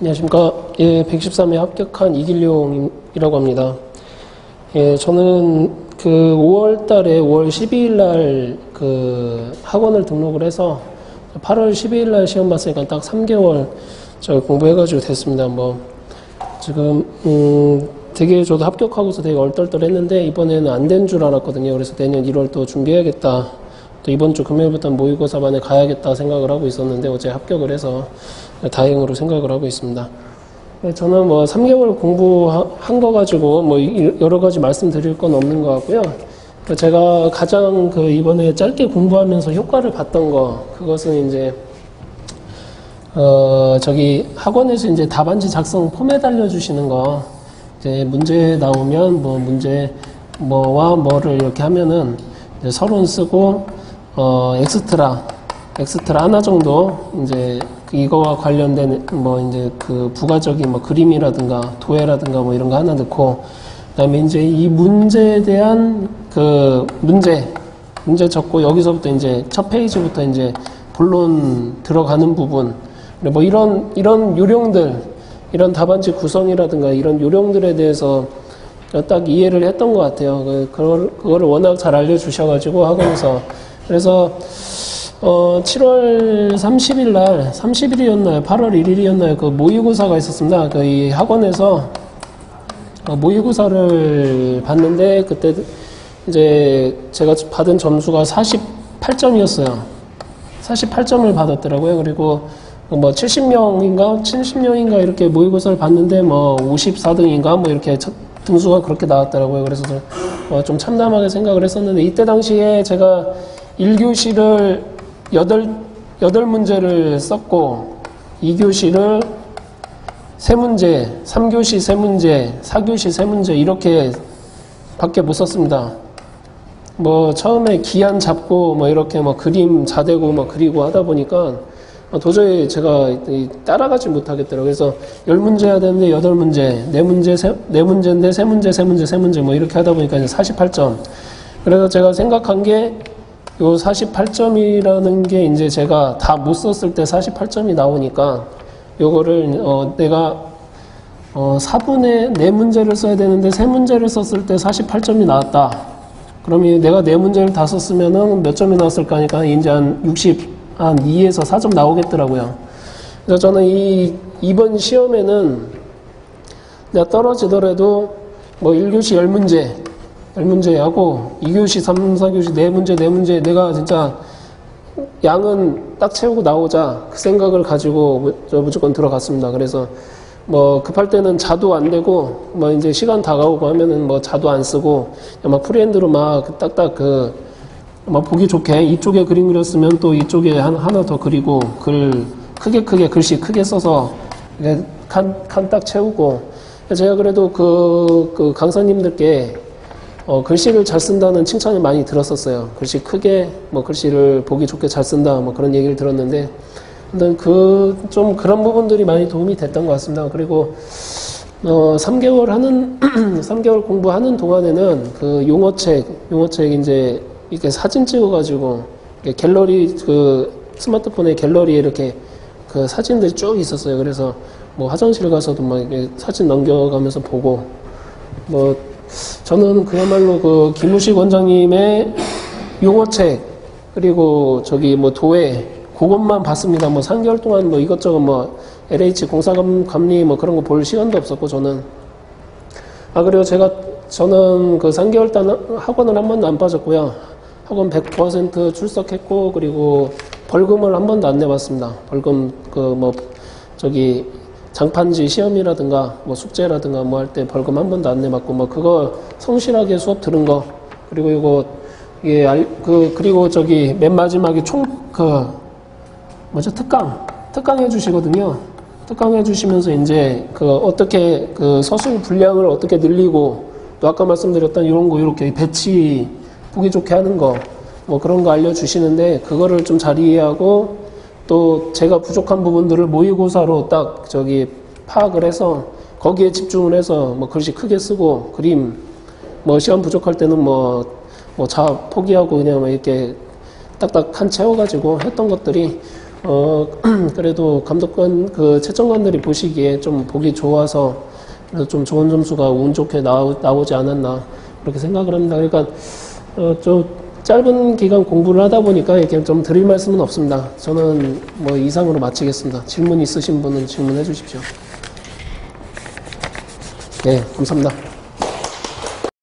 안녕하십니까. 예, 113회 합격한 이길용이라고 합니다. 예, 저는 그 5월 달에 5월 12일 날 그 학원을 등록을 해서 8월 12일 날 시험 봤으니까 딱 3개월 저 공부해가지고 됐습니다. 뭐, 지금, 음, 되게 저도 합격하고서 되게 얼떨떨했는데 이번에는 안 된 줄 알았거든요. 그래서 내년 1월 또 준비해야겠다. 또 이번 주 금요일부터 모의고사반에 가야겠다 생각을 하고 있었는데 어제 합격을 해서 다행으로 생각을 하고 있습니다. 네, 저는 뭐 3개월 공부한 거 가지고 뭐 이- 여러 가지 말씀드릴 건 없는 것 같고요. 그 제가 가장 그 이번에 짧게 공부하면서 효과를 봤던 거 그것은 이제 어 저기 학원에서 이제 답안지 작성 포맷 알려주시는 거 이제 문제 나오면 뭐 문제 뭐와 뭐를 이렇게 하면은 서론 쓰고 어 엑스트라 엑스트라 하나 정도 이제 그 이거와 관련된 뭐 이제 그 부가적인 뭐 그림이라든가 도해라든가 뭐 이런 거 하나 넣고 그다음에 이제 이 문제에 대한 그 문제 문제 적고 여기서부터 이제 첫 페이지부터 이제 본론 들어가는 부분 뭐 이런 이런 요령들 이런 답안지 구성이라든가 이런 요령들에 대해서 딱 이해를 했던 것 같아요. 그- 그걸, 그거를 워낙 잘 알려주셔가지고 학원에서. 그래서, 어, 7월 30일 날, 30일이었나요? 8월 1일이었나요? 그 모의고사가 있었습니다. 그 이 학원에서 어, 모의고사를 봤는데 그때 이제 제가 받은 점수가 48점이었어요. 48점을 받았더라고요. 그리고 뭐 70명인가 70명인가 이렇게 모의고사를 봤는데 뭐 54등인가 뭐 이렇게 첫- 등수가 그렇게 나왔더라고요. 그래서 어, 좀 참담하게 생각을 했었는데 이때 당시에 제가 1교시를 8, 8문제를 썼고 2교시를 세 문제, 3교시 세 문제, 4교시 세 문제 이렇게 밖에 못 썼습니다. 뭐 처음에 기한 잡고 뭐 이렇게 뭐 그림 자대고 뭐 그리고 하다 보니까 어, 도저히 제가 이- 따라가지 못하겠더라고요. 그래서 열 문제 해야 되는데 여덟 문제, 네 문제, 세, 네 문제인데 세 문제, 세 문제, 세 문제 뭐 이렇게 하다 보니까 이제 48점. 그래서 제가 생각한 게 요 48점이라는 게 이제 제가 다 못 썼을 때 48점이 나오니까 요거를 어 내가 어 4분의 네 문제를 써야 되는데 세 문제를 썼을 때 48점이 나왔다. 그러면 내가 네 문제를 다 썼으면은 몇 점이 나왔을까 하니까 이제 한 60, 한 2에서 4점 나오겠더라고요. 그래서 저는 이, 이번 시험에는 내가 떨어지더라도 뭐 1교시 10문제, 10문제 하고 2교시 3, 4교시 4문제, 4문제 내가 진짜 양은 딱 채우고 나오자 그 생각을 가지고 무조건 들어갔습니다. 그래서 뭐 급할 때는 자도 안 되고 뭐 이제 시간 다가오고 하면은 뭐 자도 안 쓰고 막 프리핸드로 막 딱딱 그뭐 보기 좋게 이쪽에 그림 그렸으면 또 이쪽에 한, 하나 더 그리고 글 크게 크게 글씨 크게 써서 칸딱 채우고 제가 그래도 그, 그 강사님들께 어, 글씨를 잘 쓴다는 칭찬을 많이 들었었어요. 글씨 크게 뭐 글씨를 보기 좋게 잘 쓴다 뭐 그런 얘기를 들었는데 근데 그 좀 그런 부분들이 많이 도움이 됐던 것 같습니다. 그리고 어 3개월 하는 3개월 공부하는 동안에는 그 용어책 용어책 이제 이렇게 사진 찍어가지고 갤러리 그 스마트폰에 갤러리에 이렇게 그 사진들이 쭉 있었어요. 그래서 뭐 화장실 가서도 막 사진 넘겨가면서 보고 뭐 저는 그야말로 그 김우식 원장님의 용어책 그리고 저기 뭐 도예 그것만 봤습니다. 뭐 3개월 동안 뭐 이것저것 뭐 LH 공사 감리 뭐 그런 거 볼 시간도 없었고 저는 아 그리고 제가 저는 그 3개월 동안 학원을 한 번도 안 빠졌고요. 학원 100% 출석했고 그리고 벌금을 한 번도 안 내봤습니다. 벌금 그 뭐 저기 장판지 시험이라든가 뭐 숙제라든가 뭐 할 때 벌금 한 번도 안 내봤고 뭐 그거 성실하게 수업 들은 거. 그리고 이거 예, 알, 그 그리고 저기 맨 마지막에 총 그 뭐죠? 특강. 특강 해주시거든요. 특강 해주시면서 이제 그 어떻게 그 서술 분량을 어떻게 늘리고 또 아까 말씀드렸던 이런 거 이렇게 배치 보기 좋게 하는 거 뭐 그런 거 알려주시는데 그거를 좀 잘 이해하고 또 제가 부족한 부분들을 모의고사로 딱 저기 파악을 해서 거기에 집중을 해서 뭐 글씨 크게 쓰고 그림 뭐 시험 부족할 때는 뭐 뭐 자 포기하고 그냥 뭐 이렇게 딱딱 칸 채워가지고 했던 것들이 어, 그래도 감독관, 그 채점관들이 보시기에 좀 보기 좋아서 그래도 좀 좋은 점수가 운 좋게 나오, 나오지 않았나 그렇게 생각을 합니다. 그러니까 어, 좀 짧은 기간 공부를 하다 보니까 이렇게 좀 드릴 말씀은 없습니다. 저는 뭐 이상으로 마치겠습니다. 질문 있으신 분은 질문해 주십시오. 네, 감사합니다.